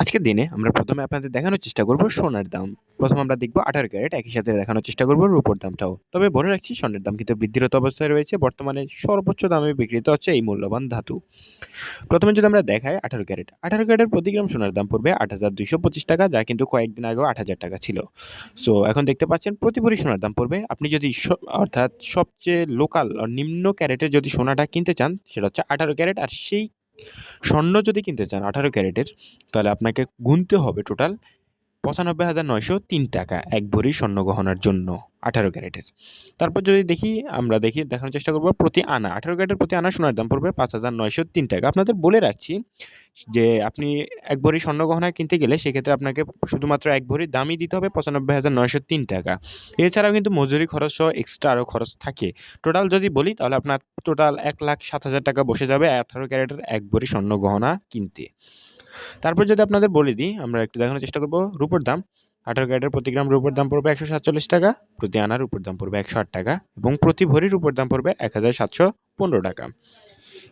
আজকের দিনে আমরা প্রথমে আপনাদের দেখানোর চেষ্টা করব সোনার দাম। প্রথম আমরা দেখব আঠারো ক্যারেট, একই সাথে দেখানোর চেষ্টা করব রূপোর দামটাও। তবে বলে রাখছি স্বর্ণের দাম কিন্তু বৃদ্ধিরত অবস্থায় রয়েছে। বর্তমানে সর্বোচ্চ দামে বিক্রিত হচ্ছে এই মূল্যবান ধাতু। প্রথমে যদি আমরা দেখাই আঠারো ক্যারেট, আঠারো ক্যারেটের প্রতি গ্রাম সোনার দাম পড়বে আট হাজার দুইশো পঁচিশ টাকা, যা কিন্তু কয়েকদিন আগেও আট হাজার টাকা ছিল। সো এখন দেখতে পাচ্ছেন প্রতি ভরি সোনার দাম পড়বে। আপনি যদি অর্থাৎ সবচেয়ে লোকাল নিম্ন ক্যারেটের যদি সোনাটা কিনতে চান, সেটা হচ্ছে আঠারো ক্যারেট, আর সেই স্বর্ণ যদি কিনতে চান আঠারো ক্যারেটের, তাহলে আপনাকে গুনতে হবে টোটাল পঁচানব্বই হাজার নয়শো তিন টাকা এক ভরি স্বর্ণ গহনার জন্য। আঠারো ক্যারেটের। তারপর যদি দেখি, আমরা দেখি, দেখানোর চেষ্টা করব, প্রতি আনা, আঠারো ক্যারেটের প্রতি আনা সোনার দাম পড়বে পাঁচ হাজার নয়শো তিন টাকা। আপনাদের বলে রাখছি যে, আপনি এক ভরি স্বর্ণ গহনা কিনতে গেলে সেক্ষেত্রে আপনাকে শুধুমাত্র এক ভরি দামই দিতে হবে পঁচানব্বই হাজার নয়শো তিন টাকা। এছাড়াও কিন্তু মজুরি খরচ সহ এক্সট্রা আরও খরচ থাকে। টোটাল যদি বলি, তাহলে আপনার টোটাল এক লাখ সাত হাজার টাকা বসে যাবে আঠারো ক্যারেটের এক ভরি স্বর্ণ গহনা কিনতে। তারপর যদি আপনাদের বলে দিই, আমরা একটু দেখানোর চেষ্টা করব, রূপোর দাম। আঠারো ক্যারেটের প্রতি গ্রাম রূপোর দাম পড়বে একশো সাতচল্লিশ টাকা, প্রতি আনার উপর দাম পড়বে একশো আট টাকা এবং প্রতি ভরির রূপোর দাম পড়বে এক হাজার সাতশো পনেরো টাকা।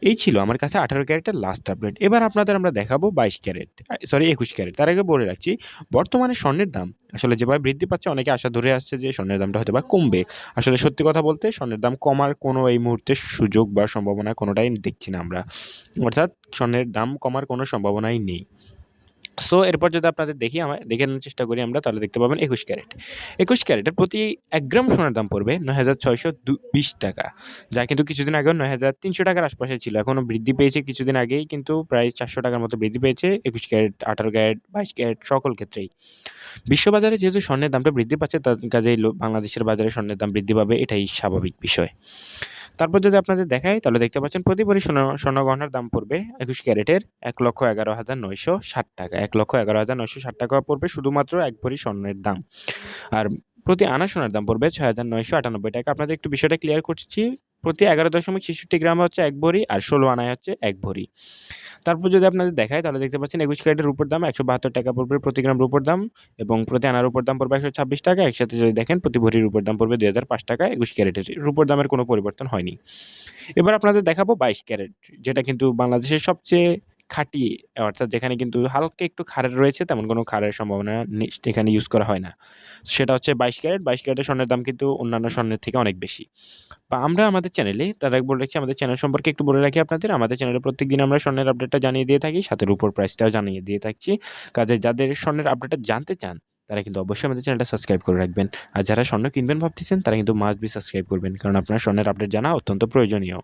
এই ছিল আমার কাছে আঠারো ক্যারেটের লাস্ট আপডেট এবার আপনাদের আমরা দেখাবো বাইশ ক্যারেট সরি একুশ ক্যারেট। তার আগে বলে রাখছি, বর্তমানে স্বর্ণের দাম আসলে যেভাবে বৃদ্ধি পাচ্ছে, অনেকে আশা ধরে আসছে যে স্বর্ণের দামটা হয়তো বা কমবে। আসলে সত্যি কথা বলতে স্বর্ণের দাম কমার কোনো এই মুহূর্তে সুযোগ বা সম্ভাবনা কোনোটাই দেখছি না আমরা। অর্থাৎ স্বর্ণের দাম কমার কোনো সম্ভাবনাই নেই। সো এরপর যদি আপনাদের দেখি আমরা, দেখে নেওয়ার চেষ্টা করি আমরা, তাহলে দেখতে পাবেন একুশ ক্যারেট। একুশ ক্যারেটের প্রতি এক গ্রাম সোনার দাম পড়বে নয় হাজার ছয়শো বিশ টাকা, যা কিন্তু কিছুদিন আগেও নয় হাজার তিনশো টাকার আশপাশে ছিল এখনও বৃদ্ধি পেয়েছে কিছুদিন আগেই, কিন্তু প্রায় চারশো টাকার মতো বৃদ্ধি পেয়েছে একুশ ক্যারেট, আঠারো ক্যারেট, বাইশ ক্যারেট, সকল ক্ষেত্রেই। বিশ্ববাজারে যেহেতু স্বর্ণের দামটা বৃদ্ধি পাচ্ছে, তার কাজেই বাংলাদেশের বাজারে স্বর্ণের দাম বৃদ্ধি পাবে, এটাই স্বাভাবিক বিষয়। তারপর যদি আপনাদের দেখাই, তাহলে দেখতে পাচ্ছেন প্রতি ভরি সোনা স্বর্ণ গহনার দাম পড়বে একুশ ক্যারেটের এক লক্ষ এগারো হাজার নয়শো ষাট টাকা। এক লক্ষ এগারো হাজার নয়শো ষাট টাকা পড়বে শুধুমাত্র এক ভরি স্বর্ণের দাম। আর প্রতি আনা সোনার দাম পড়বে ছয় হাজার নয়শো আটানব্বই টাকা। আপনাদের একটু বিষয়টা ক্লিয়ার করছি প্রতি এগারো দশমিক ছেষট্টি গ্রাম হচ্ছে এক ভরি আর ষোলো আনায় হচ্ছে এক ভরি। তারপর যদি আপনাদের দেখায় তাহলে দেখতে পাচ্ছেন একুশ ক্যারেটের রূপোর দাম একশো বাহাত্তর টাকা পড়বে প্রতি গ্রাম রূপোর দাম এবং প্রতি আনার উপর দাম পড়বে একশো ছাব্বিশ টাকা। একসাথে যদি দেখেন, প্রতি ভরির উপর দাম পড়বে দুই হাজার পাঁচ টাকা। একুশ ক্যারেটের রূপোর দামের কোনো পরিবর্তন হয়নি। এবার আপনাদের দেখাবো বাইশ ক্যারেট, যেটা কিন্তু বাংলাদেশের সবচেয়ে খাঁটি, অর্থাৎ যেখানে কিন্তু হালকা একটু খারের রয়েছে, তেমন কোনো খারের সম্ভাবনা এখানে ইউজ করা হয় না। সেটা হচ্ছে বাইশ ক্যারেট, বাইশ ক্যারেটের স্বর্ণের দাম কিন্তু অন্যান্য স্বর্ণের থেকে অনেক বেশি। বা আমরা আমাদের চ্যানেলে তার আগে বলে রাখছি আমাদের চ্যানেল সম্পর্কে একটু বলে রাখি আপনাদের, আমাদের চ্যানেলে প্রত্যেকদিন আমরা স্বর্ণের আপডেটটা জানিয়ে দিয়ে থাকি, সাথে উপর প্রাইসটাও জানিয়ে দিয়ে থাকছি। কাজে যাদের স্বর্ণের আপডেটটা জানতে চান, তারা কিন্তু অবশ্যই আমাদের চ্যানেলটা সাবস্ক্রাইব করে রাখবেন। আর যারা স্বর্ণ কিনবেন ভাবতেছেন, তারা কিন্তু মাস্ট বি সাবস্ক্রাইব করবেন, কারণ আপনার স্বর্ণের আপডেট জানা অত্যন্ত প্রয়োজনীয়।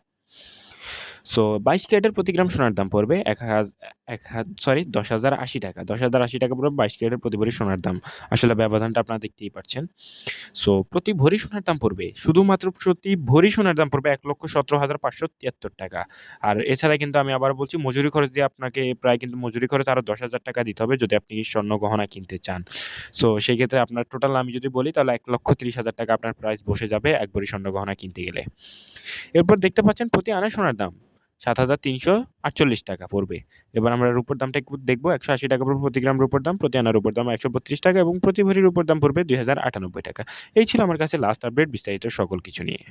সো বাইশ ক্যারেটের প্রতি গ্রাম সোনার দাম পড়বে এক এক সরি দশ হাজার আশি টাকা। দশ হাজার আশি টাকা পড়বে বাইশ ক্যারেটের প্রতি ভরি সোনার দাম। আসলে ব্যবধানটা আপনারা দেখতেই পাচ্ছেন। সো প্রতি ভরি সোনার দাম পড়বে, শুধুমাত্র প্রতি ভরি সোনার দাম পড়বে এক লক্ষ সতেরো হাজার পাঁচশো তিয়াত্তর টাকা। আর এছাড়া কিন্তু আমি আবার বলছি, মজুরি খরচ দিয়ে আপনাকে প্রায় কিন্তু মজুরি খরচ আরও দশ হাজার টাকা দিতে হবে যদি আপনি স্বর্ণ গহনা কিনতে চান। সো সেই ক্ষেত্রে আপনার টোটাল আমি যদি বলি, তাহলে এক লক্ষ তিরিশ হাজার টাকা আপনার প্রাইস বসে যাবে এক ভরি স্বর্ণ গহনা কিনতে গেলে। এরপর দেখতে পাচ্ছেন প্রতি আনা সোনার দাম। সাত হাজার তিনশো আটচল্লিশ টাকা পড়বে। এবার আমরা রূপোর দামটা একটু দেখব। একশো আশি টাকা পড়বে প্রতি গ্রাম রূপোর দাম, প্রতি আনার রূপোর দাম একশো বত্রিশ টাকা এবং প্রতি ভরির রূপর দাম পড়বে দুই হাজার আটানব্বই টাকা। এই ছিল আমার কাছে লাস্ট আপডেট বিস্তারিত সকল কিছু নিয়ে।